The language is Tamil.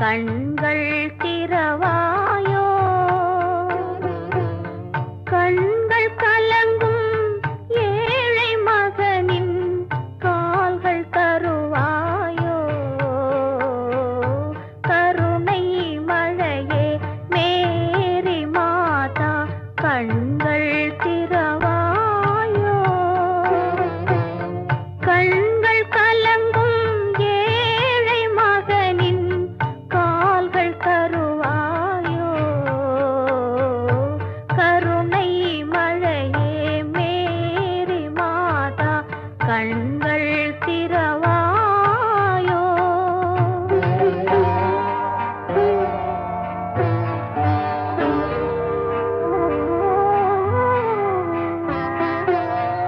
கண்கள் திறவாயோ? கண்கள் கலங்கும் ஏழை மகனின் கால்கள் தருவாயோ? கருணை மழையே மேரி மாதா கண்கள் திரவா